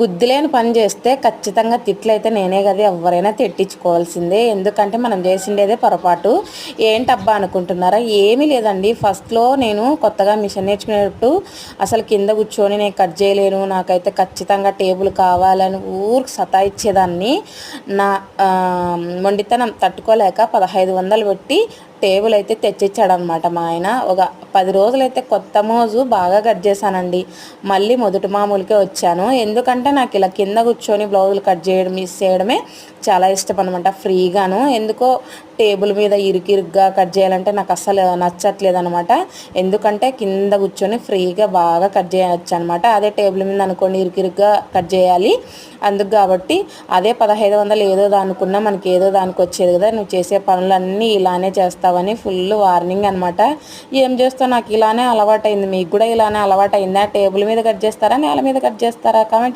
బుద్ధి పని చేస్తే ఖచ్చితంగా తిట్లయితే నేనే కదా ఎవరైనా తిట్టించుకోవాల్సిందే. ఎందుకంటే మనం చేసిండేదే పొరపాటు. ఏంటబ్బా అనుకుంటున్నారా? ఏమీ లేదండి. ఫస్ట్లో నేను కొత్తగా మిషన్ నేర్చుకునేటప్పుడు అసలు కింద కూర్చొని నేను కట్ చేయలేను. నాకైతే ఖచ్చితంగా టేబుల్ కావాలని ఊరికి సతాయిచ్చేదాన్ని. నా మొండితనం తట్టుకోలేక పదహైదు వందలు పెట్టి టేబుల్ అయితే తెచ్చిచ్చాడనమాట మా ఆయన. ఒక పది రోజులైతే కొత్త మోజు బాగా కట్ చేశానండి. మళ్ళీ మొదటి మామూలుకే వచ్చాను. ఎందుకంటే నాకు ఇలా కింద కూర్చొని బ్లౌజులు కట్ చేయడం మిస్ చేయడమే చాలా ఇష్టం అనమాట ఫ్రీగాను. ఎందుకో టేబుల్ మీద ఇరుకిరుగ్గా కట్ చేయాలంటే నాకు అస్సలు నచ్చట్లేదు అనమాట ఎందుకంటే కింద కూర్చొని ఫ్రీగా బాగా కట్ చేయవచ్చు అనమాట అదే టేబుల్ మీద అనుకోండి ఇరుకిరుగ్గా కట్ చేయాలి. అందుకు కాబట్టి అదే పదహైదు వందలు ఏదో దానుకున్నా మనకి ఏదో దానికి వచ్చేది కదా. నువ్వు చేసే పనులన్నీ ఇలానే చేస్తావని ఫుల్ వార్నింగ్ అనమాట ఏం చేస్తావు? నాకు ఇలానే అలవాటైంది. మీకు కూడా ఇలానే అలవాటైందా. టేబుల్ మీద కట్ చేస్తారా? నేల మీద కట్ చేస్తారా? కామెంట్